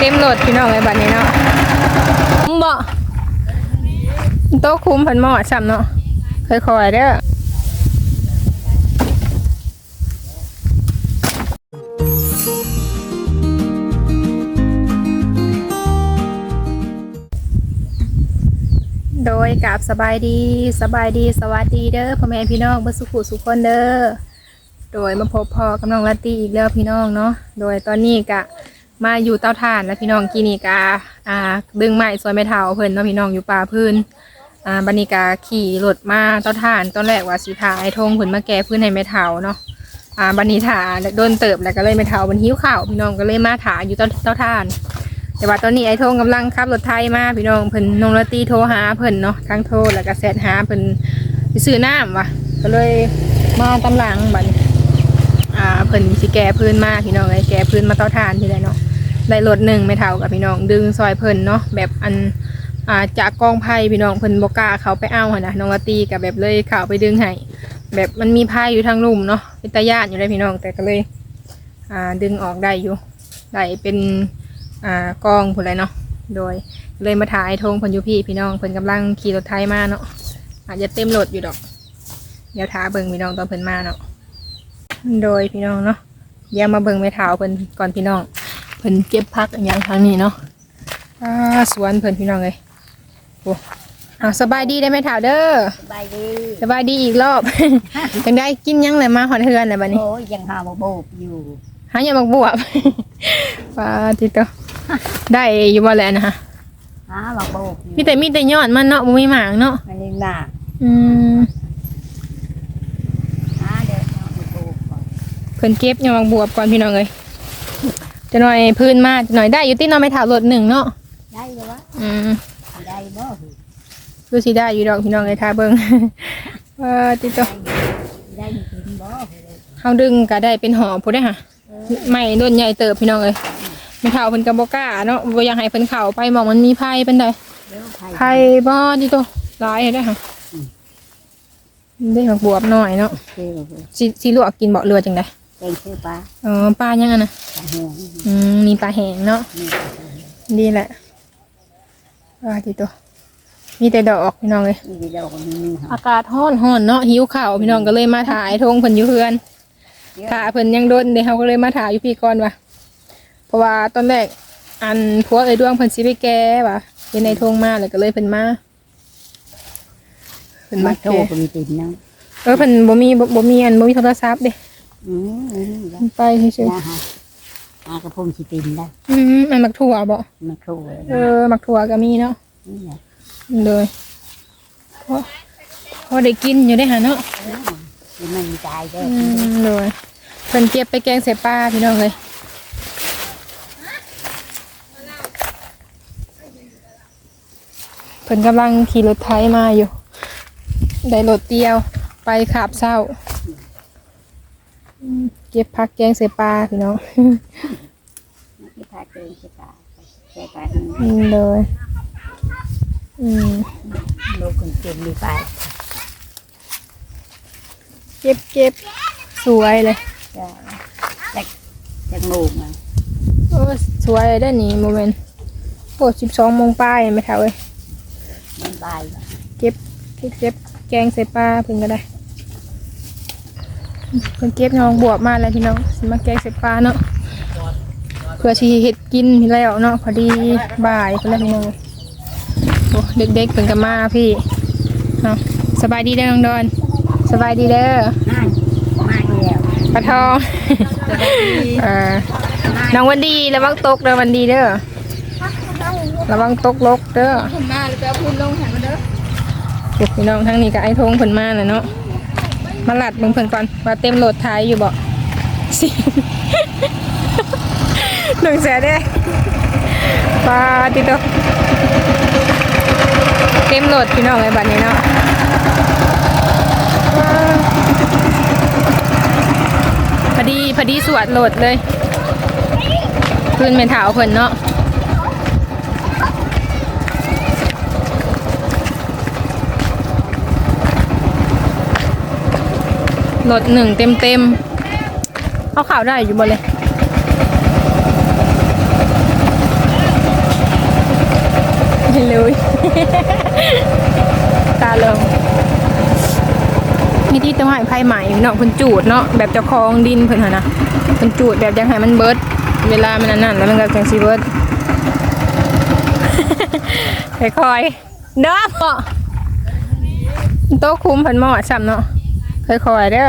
เต็มรถพี่น้องไอ้บัดนี้เนาะคุ้มบ่โต๊ะคุ้มเพิ่นหม้อซ้ำเนาะค่อยๆเด้อโดยกับสบายดีสบายดีสวัสดีเด้อพ่อแม่พี่น้องเบ่สุขุสุขคนเด้อโดยมาพบพอกับน้องลาตีอีกแล้วพี่น้องเนาะโดยตอนนี้กะ มาอยู่เต้าถ่านแล้วพี่น้องกีนี่กะอ่าดึงไม้ซอยไม้เท้าเพิ่นเนาะพี่น้องอยู่ป่าพื้นอ่าบันนี้กะขี่รถมาเต้าถ่านตอนแรกว่าสีทาไอ้ทงเพิ่นมาแก้พื้นให้ไม้เท้าเนาะอ่าบันนี้ถาโดนเติบแล้วก็เลยไม้เท้ามันหิ้วข้าวพี่น้องก็เลยมาถาอยู่เต้าเต้าถ่าน แต่ว่าตอนนี้ไอ้ทงกำลังขับรถไทยมาพี่น้องเพิ่นนงลาตรีโทรหาเพิ่นเนาะทั้งโทรแล้วก็แชทหาเพิ่นไปซื้อน้ำว่ะก็เลยมาตำหลังบัดนี้อ่าเพิ่นสิแก้พื้นมาพี่น้องไอ้แก้พื้นมาเต่อทานที่ไดเนาะ ได้รถหนึ่งไม่เท่ากับพี่น้องดึงซอยเพิ่นเนาะแบบอันอ่าจากกองไผ่พี่น้องเพิ่นบกล้าเขาไปเอาหนนะน้องละตีกับแบบเลยเขาไปดึงให้แบบมันมีไผ่อยู่ทางลุ่มเนาะเป็นตาญาติอยู่เลยพี่น้องแต่ก็เลยอ่าดึงออกได้อยู่ได้เป็นอ่ากองพุ่นเลยเนาะโดยเลยมาถ่ายทงเพิ่นอยู่พี่พี่น้องเพิ่นกำลังขี่รถไถมาเนาะอาจจะเต็มรถอยู่ดอก เดี๋ยวท้าเบิ่งพี่น้องตอนเพิ่นมาเนาะโดยพี่น้องเนาะเดี๋ยวมาเบิ่งแม่เท้าเพิ่นก่อนพี่น้อง เพิ่นเก็บพักอหย่างทางนี้เนาะอ่าสวนเพิ่นพี่น้องเลยโอ้อ่าสบายดีได้ไหมเท้าเด้อ สบายดีสบายดีอีกรอบจังได้กินหยังเลยมาหอนเฮือนเลยบัดนี้โอ้ยยังหาโมโบกอยู่ หาหยังบักบวบปาติโตได้อยู่บ่แลวนะฮะหาโมโบกอยู่มีแต่มีแต่ยอดมันเนาะบ่มีหมากเนาะอันนี้หนักอืมหาเด็กหาโมโบกก่อนเพิ่นเก็บยอดบักบวบก่อนพี่น้องเลย จะหน่อยพื้นมาจะหน่อยได้อยู่ที่เนาะไม่เท้ารถหนึ่งเนาะได้เลยวะอืมได้บ่ดูสิได้อยู่ดอกพี่น้องไอ้ท่าเบิงเออติดต่อได้กินบ่เฮาดึงก็ได้เป็นหอผู้ได้ค่ะไม่ต้นใหญ่เติบพี่น้องเอ้ยไม่เท่าเพิ่นก็บ่กล้าเนาะบ่อยากให้เพิ่นเข้าไปหมองมันมีไผเป็นไดเดี๋ยวไผ่ไผบ่ติดต่อหลายได้อค่ะได้หักบวบหน่อยเนาะเชื่อเลยสิสิลวกกินบ่เรือจังได๋ แกงชื่อปลาอ๋อปลายังอะนะปลาแห้งอืมมีปลาแห้งเนาะนี่ดีแหละว่าติดต่อมีแต่ดอกพี่น้องเอ้ยนี่เดี๋ยวคนนี้หาอากาศร้อนร้อนเนาะหิวข้าวพี่น้องก็เลยมาถ่ายทงเพิ่นอยู่เพื่อนถ่าเพิ่นยังโดนเดี๋ยวเขาก็เลยมาถ่ายอยู่พี่ก่อนว่ะเพราะว่าตอนแรกอันผัวเอ้ยดวงเพิ่นสิไปแก้ว่ะเป็นในทงมาเลยก็เลยเพิ่นมาเพิ่นมามาโทแก้รคนติดนะเออเพิ่นบ่มีบ่บ่มีอันบ่มีโทรศัพท์เด้ อืมนี่แหละไปซื่อนะฮะหากระพงสิตินได้ๆอืมอันมักถั่วบ่มาโทรเออมักถั่วก็มีเนาะนี่แหละเลยพอพอได้กินอยู่ได้อหาเนาะนี่มันใจได้อืมเลยเพิ่นเก็บไปแกงใส่ปลาพี่น้องเลยเพิ่นกำลังขี่รถไถมาอยู่ ได้รถเดียวไปขาบเศร้าอืม เก็บผักแกงใส่ปลาพี่น้องที่พาเกงสิปลาใส่ปลาอืมเลยอืมโลกคนเก่งมีปลาเก็บเก็บสวยเลยจะจากจากโลกมาโอ้สวยเลยได้อนี่โมเมนต์โอ้สิบสองโมงป้ายไม่เท่าเลยมันบายเก็บเก็บเก็บแกงใส่ปลาเพิ่นก็ได้ เพิ่นเก็บน้องบวบมาแล้วพี่น้องสิมาแกงใส่ปลาเนาะเพื่อที่เห็ดกินแล้วเนาะพอดีบ่ายเพิ่นแล้วพี่น้องโอ้เด็กๆเพิ่นก็มาพี่เนาะสบายดีเด้อน้องดอนสบายดีเด้อน่ามาแล้วปลาทองเออน้องวันดีระวังตกเด้อวันดีเด้อระวังตกลกเด้อคุณมาหรือจะพูดลงแห่งมาเด้อพวกพี่น้องทั้งนี้ก็ไอ้ทงเพิ่นมาน่ะเนาะ มาหลัดเบิ่งเพิ่นก่อนว่าเต็มโหลดท้ายอยู่บ่สิหนึ่งแสนเด้ปาติโตเต็มโหลดพี่น้องไอ้บัดนี้เนาะพอดีพอดีสวดโหลดเลยพื้นเป็นเถาเพิ่นเนาะ รถหนึ่งเต็มเต็มๆเอาข่าวได้อยู่บนเลยไม่รู้ตาเริมมีที่ต้องให้ไพ่ใหม่เนาะเพิ่นจูดเนาะแบบเจ้าของดินเพิ่นหั่นนะเพิ่นจูดแบบอยังให้มันเบิด เวลามันอันนั่นแล้วมันก็จังสิเบิดค่อยๆเด้อพ่อโต๊ะคุมเพิ่นหมอดซ้ำเนาะ ค่อยๆเด้อ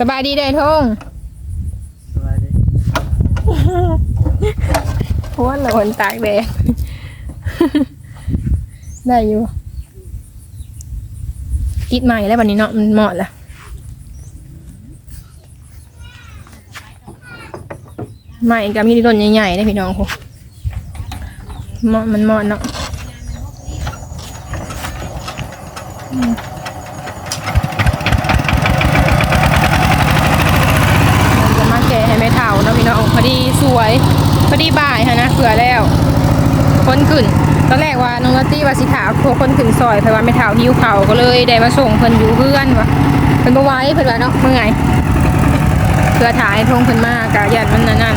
สบายดีได้อทงสวัสดีเพราะว่าเราคนตากแดดได้อยู่ติดใหม่แล้ววันนี้เนาะมันเหมาะละใหม่กับมีต้นใหญ่ๆนะพี่น้องคุณเหมาะมันเหมาะเนาะอืมมันจะมาแกะให้ไม่เท่าเนาะพี่น้องพอดีสวย พอดีบ่ายฮะนะเผื่อแล้วคนขึ้นตอนแรกว่าน้องนัตี้ว่าสิถาครัวคนขึ้นซอยเพราะว่าไม่ถาวหิวเขาก็เลยได้มาส่งเพิ่นอยู่เพื่อนว่ะเพิ่นบ่ไหว้เพิ่นว่าเนาะเมื่อไงเพื่อถ่ายทงเพิ่นมากะยันมันนั่นนั่น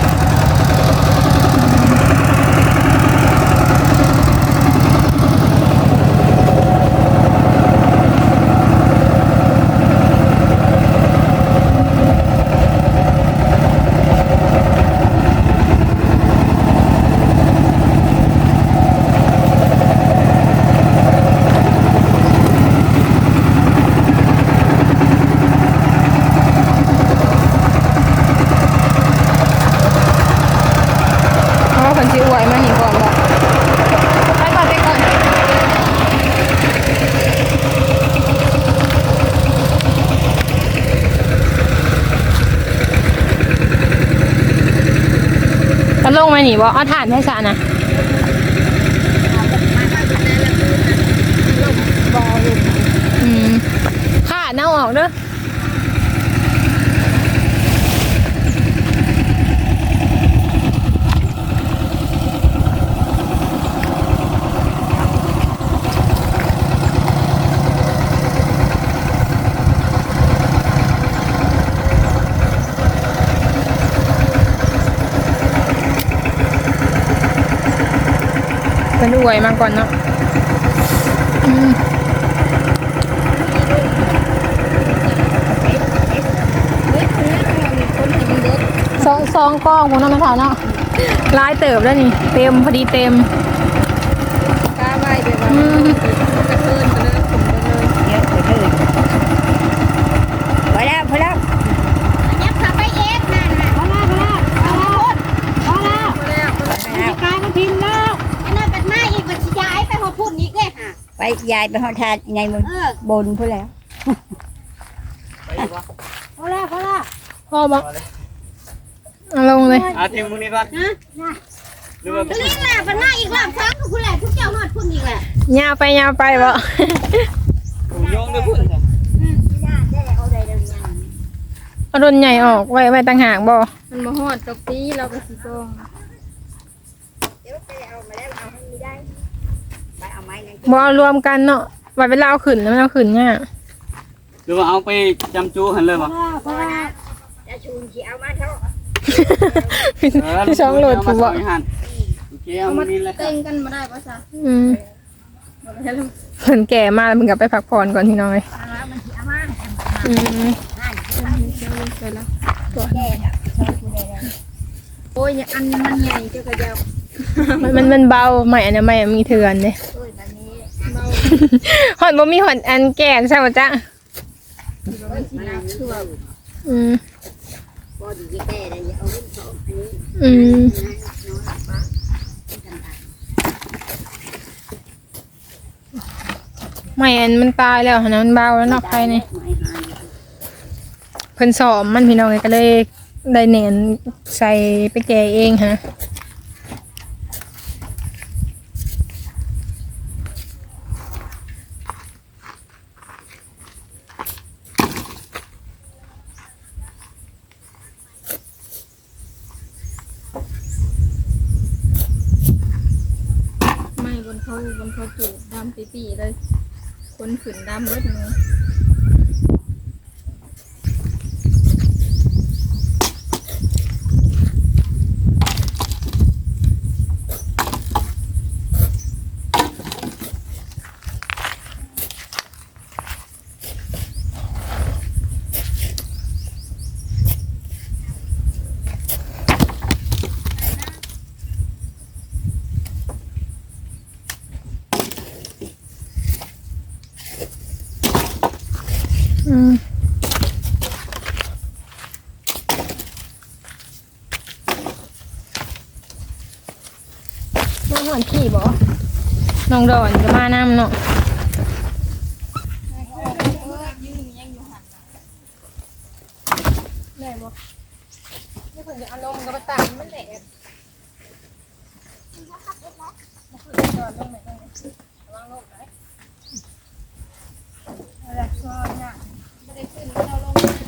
เพราะว่าเพิ่นสิอวยมานี่ก่อนบ่ไปก่อนไปก่อนก็ ลงมาหนี่บ่เอาถ่านให้ซะนะ อืมค่ะเน่าออกเด้อ เป็นอวยมาก่อนเนาะอืมสองสองกล้องผมน้องไม่ถ่ายเนาะลายเติบแล้วนี่ เต็มพอดีเต็มกล้าไว้แบบว่ ยายไปหอทานไงมึงบนพอแล้วไปอยู่ปะพอแล้วพอแล้วพ่อบอกเอาลงเลยอาทีมพวกนี้ก่อนนะหรือว่าตัวนี้แหละเป็นมาอีกรอบครั้งคุณแหละทุกเจ้าหอดพุ่นอีกแหละยาวไปยาวไปบ่ผมโยงด้วยพุ่นจ้ะอืมย่าได้เอาได้เดี๋ยวนี้เอารุ่นใหญ่ออกไว้ไว้ต่างหากบ่มันมาหอดตกตีเราก็สิส่ง เดี๋ยวไปเอามาแล้วเอาให้มีได้ไปเอาไม้นั่น บ่เอารวมกันเนาะไว้เวลาเอาขึ้นแล้วมันเอาขึ้นง่ายหรือว่าเอาไปจำจูหันเลยปะพอแล้วจะชูนที่เอามาเท่าพี่ช่องโหลดถูถูกกบ่บ่หันโอเคเอามานี่เลยเต้นกันมาได้ปะซะอืมบ่ได้ลูกเพิ่นแก่มาแล้วมึงกลับไปพักผ่อนก่อนพี่น้อยมันที่เอามาอืมไปแล้วโอ้ยอันมันใหญ่เจ้าก็ยาวมันมันมันเบาใหม่อันนี้ใหม่มีเถื่อนเด้โอ้ยแบบนี้เบา หอนบ่มีหอนอันแก่ใช่บ่จ๊ะอืมอืมไม่อันมันตายแล้วหันนะมันเบาแล้วเนอกไปนี่เพิ่นสอบมันพี่น้องก็เลยได้เน้นใส่ไปแกะเองฮะ ไม่บนเขาบนเขาจูดดำปีปีๆเลย คนขืนดำเบิด น้องดอนก็มานำเนาะได้บ่นี่เพิ่นจะเอาลกับตามมันแหละอะไรก็เนี่ยไม่ได้ขึ้นเราลง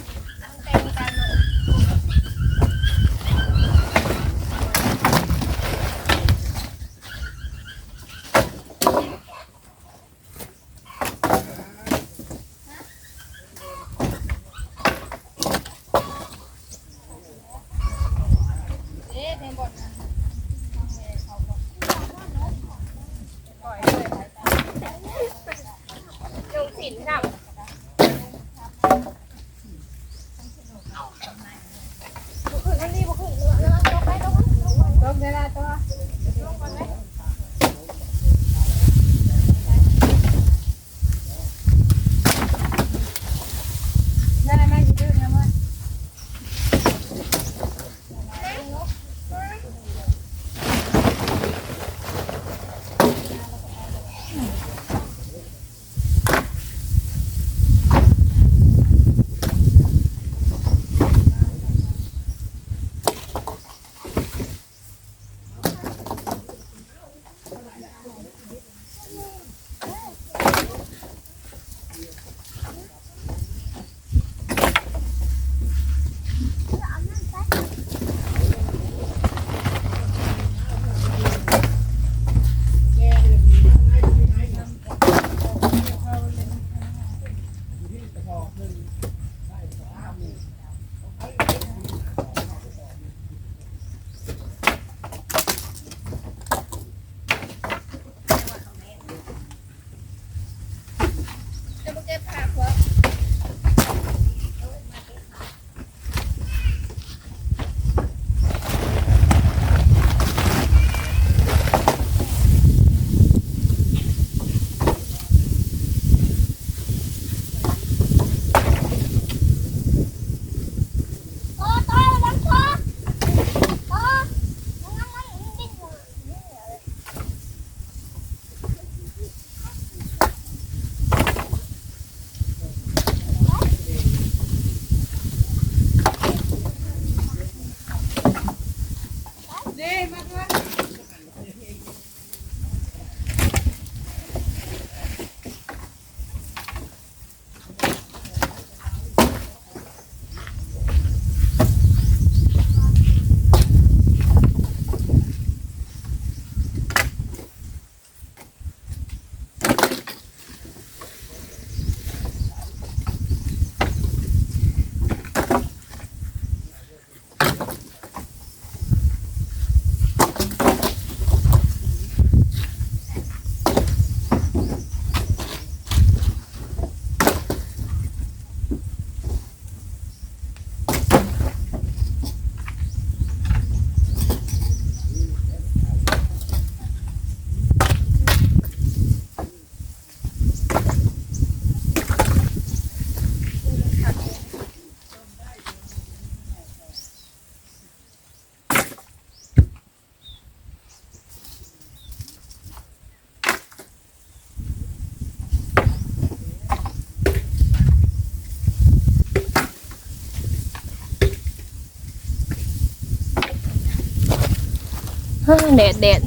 แดดแดด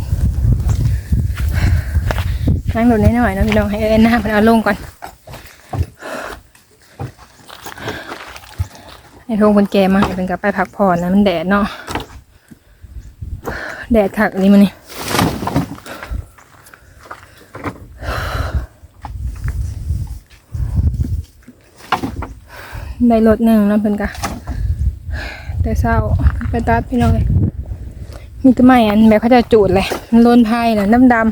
นั่งดูนิดหน่อยนะพี่น้องให้เอ็นหน้าเพิ่นเอาลงก่อนให้ทงคนแก่มาเป็นกลับไปพักผ่อนนะมันแดดเนาะแดดคักอันนี้มันนี่ได้รถหนึ่งแล้วเพิ่นกะแต่เศร้าไปตัดพี่น้องเลย มีแต้นไม้อันแบบเขาจะจูดเลยมันโลนไพ่น่ะดำดำ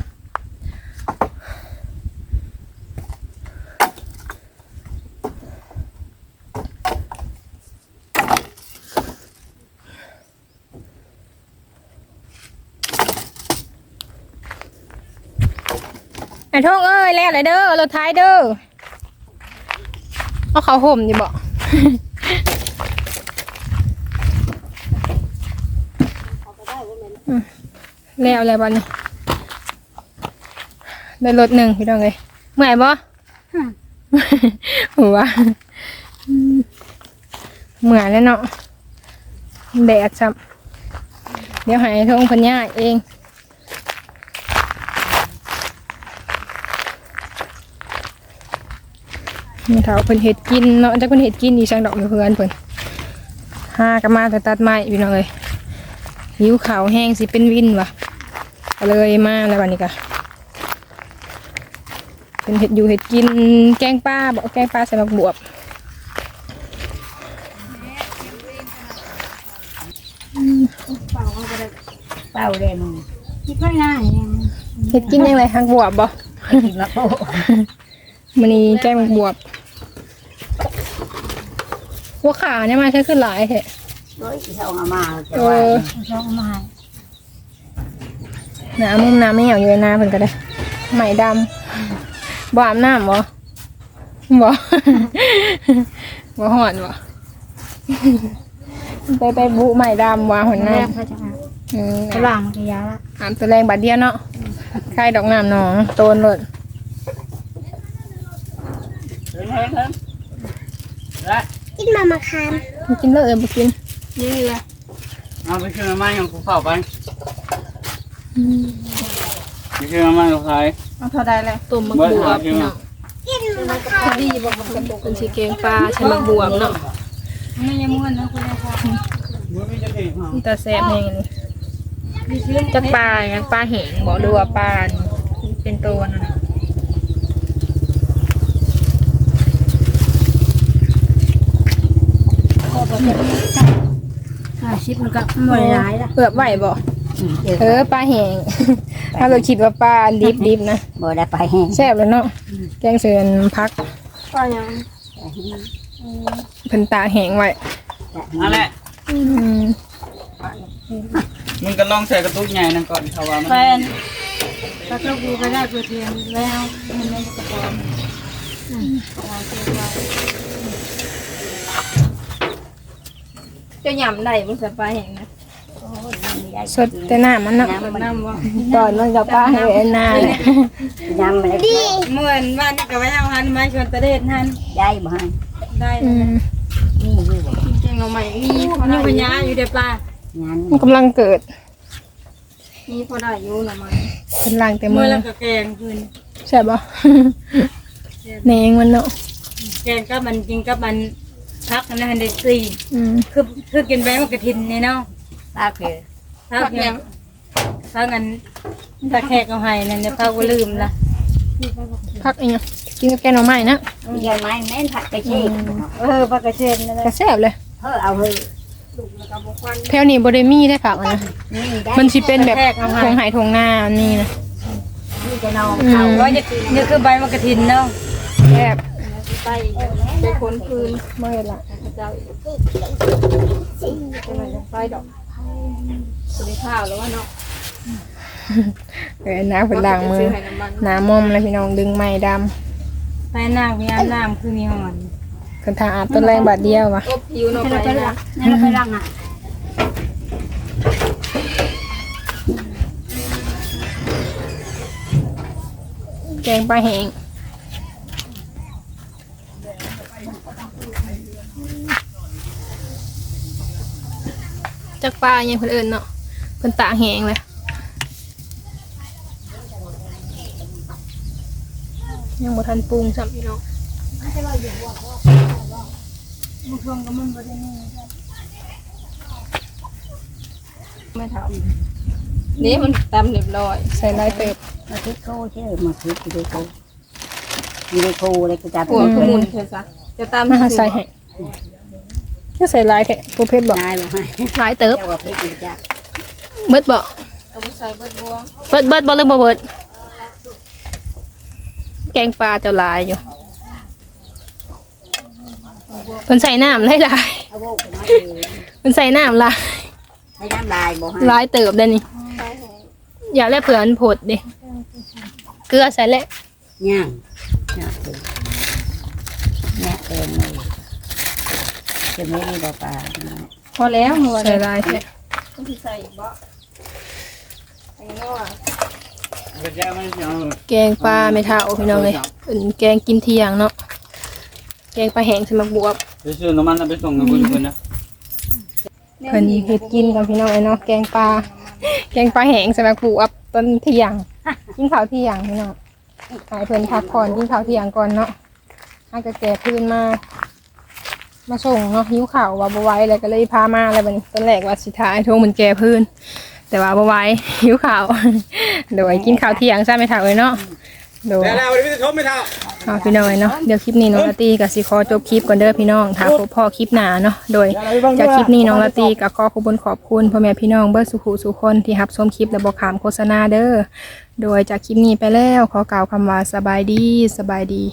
ไอ้ทงเอ้ยแล้วเลยเด้อรถท้ายเด้อเอาเขาห่มดิบอก แล้วอะไรบ้านี่ได้รถหนึ่งพี่น้องเลยเมื่อยบ่หัวอืมเมื่อยแล้วเนาะแดดจับเดี๋ยวใหายทงพันย่าเองมีเถาเพิ่นเห็ดกินเนาะจักเพิ่นเห็ดกินอีช่างดอกอยู่เพื่อนเพิ่นห้าก็มาแต่ตัดไม้พี่น้องเลยหิวขาวแห้งสิเป็นวินวะ ก็เลยมาแล้ววันนี้ก็เป็นเห็ดอยู่เห็ดกินแกงปลาบอกแกงปลาใส่หมักบวบเป่าเลยมึงที่พ่อหน้ายังเห็ดกินยังไงหักบวบบ่กินมะโป้มันนี้แกงหมักบวบหัวขาเนี่ยมาใช้ขึ้นหลายเหะโอ้ยที่เอามาจะเอว่าอเอามา หนามุมน้ำไม่เหนียวอยู่ในน้ำเพิ่นก็ได้ไหมดำบ่อาบน้ำบ่บ่บ่หอนบ่ไปไปบุไหมดำวางหัวหแรน้ากเขาจะมาอืมกระหล่างกระยาละอาบตัวแรงบาดเดียวเนาะคายดอกน้ำหนองโตนเลยเห็นเห็นเห็นและกินมามาคามมันกินเลยบ่กินนี่เลยเอาไปชื่อมาอย่างกูเข้าไป ไปชื่อมากับใครเอาเท่าใดเลยตุ่มมะเบิดบวหาบชื่อเนาะมาพอดีบอกมันเป็นสีแกงปลาใช่หมักบวบเนาะไม่ยังม้วนนะคุณนะคะเมื่อไม่จะถึงห้องนี่ตาแซ่บแห้งอันนี้จักปลาอย่างนั้นปลาแห้งบอกดูว่าปลาเป็นตัวนั่นน่ะห้าสิบมันก็หมดร้ายละเปลือกไหวบ่ เออปลาแห้งถ้าเราคิดว่าปลาดิบดิบๆนะบ่ได้ไปแห้งแซ่บแล้วเนาะแกงเสือนพักปลายังเพิ่นตาแห้งไว้นั่นแหละอืมมึงก็ลองใส่กระตุกใหญ่นั่นก่อนเขาว่ามันแฟนปลาตะกูก็ได้เปลือกเทียนแล้วมันไม่กระปอมจะหยำได้มันจะปลาแห้งนะ สดแต่น้ำมันเนาะน้ำมันน้ำว่าตอนมันกับปลาให้ไอ้นาเนี่ยน้ำมันดีเหมือนบ้านนี่กับไว้เอาหันไม้ชวนตะเด็ดหันได้บ่ฮะได้อืมนี่อยู่บ่จริงๆเอาใหม่มีนี่ปัญญาอยู่เด็ดปลางานมันกำลังเกิดมีพอได้อยู่หน่อไม้เป็นรังแต่เมื่มืออแล้วก็แกงคืนใช่ปะแหนงมันเนาะแกงก็มันจริงก็มันพักนะฮันเดซี่อืมคือคือกินไปมันกระทินนี่เนาะตาคื อพักยังพักงั้นตะแคกเอาให้นั่นเดี๋ยวพักก็ลืมละพักอีกอย่างกินกับแกงหน่อไม้นะยังไม้แม่นผัดกระเจี๊ยบเออพักกระเชนนั่นแหละกระแซบเลยเฮ้อเอาเฮ้อแถวนี้บริมีได้ผักอะนะนี่ได้มันสิเป็นแบบทงไหทงหน้าอันนี่นะนี่จะนอนอืเขามว่าจะนี่คือใบมันกระทินเนาะแซบไปไปคนคืนเมื่อละเจ้าอีกไปดอก สุดข้าวแล้วว่าเนาะเออน้าผลล้างมือซื้อให้น้ำมันน้ำมอมเลยพี่น้องดึงไม้ดไปน้ำมีอาบน้ำคือมีหอนำคนทางอาบต้นแรงบาดเดียววะอบผิวเนาะนี่ไปเราไปนะรังนี่เราไปรังอะแกงปลาแห้งจากปลาอย่างเพิ่นเอิญเนาะ เพิ่นตาแห้งเลยยังบ่ทันปรุงซ้ำพี่น้องไม่ทำนี่มันตำเรียบร้อย ใส่ลายเติบมาคิดโคใช่มาคิดอยู่ในโคอยู่ในโคเลยก็จะปวดขมุนเถอะซะจะตำมาใส่ให้ก็ใส่ลายแท้โปรเพชรบอกนายบอกให้ลายเติบ เจ้าว่าเพชรอยู่จ้ะเบิดบอกเอาไปใส่เบิดบัวเบิดเบิดบ่หรือบ่เบิด แกงปลาเจ้าลายอยู่เพิ่นใส่น้ำหลายเอาโบกไปมาเลยๆเพิ่นใส่น้ำลายให้น้ำลายบอกให้ลายเติบได้นี่อย่าแลเผื่อมันผดดิเกลือใส่แหละย่างย่างเป็นแม่เต็มเลยจะไม่มีดอกปลาพอแล้วหัวใส่ลายแท้ต้องใส่บ่ แกงปลาไม่เท่าพี่น้องเลยเป็นแกงกินเที่ยงเนาะ แกงปลาแห้งใส่หมักบวบไปซื้อน้ำมันแล้วไปส่งกับคุณคุณนะเพิ่นเฮ็ดกินกันพี่น้องเอ้ยเนาะ แกงปลา แกงปลาแห้งใส่หมักบวบตอนเที่ยง กินข้าวเที่ยงพี่น้องให้เพิ่นพักผ่อนกินข้าวเที่ยงก่อนเนาะให้กระแก่พื้นมา มาส่งเนาะหิวข่าวว่าบ่ไหว้แล้วก็เลยพามาแล้วบัดนี้ตอนแรกว่าสิทายโทงมันแก่พื้น แต่ว่าบ่ไหว้หิวข่าวโดยกินข้าวเที่ยงซะไม่เท่าเลยเนาะโดยแล้ววันนี้ชมไม่เท่าเอาพี่น้องเนาะเดี๋ยวคลิปนี้น้องลาตีกับสิขอจบคลิปก่อนเด้อพี่น้องถ้าพบพ่อคลิปหน้าเนาะโดยจากคลิปนี้น้องลาตีกับขอขอบคุญขอบคุณพ่อแม่พี่น้องเบิร์สุขุสุคนที่รับชมคลิปและบอกขามโฆษณาเด้อโดยจากคลิปนี้ไปแล้วขอกล่าวคำว่าสบายดีสบายดี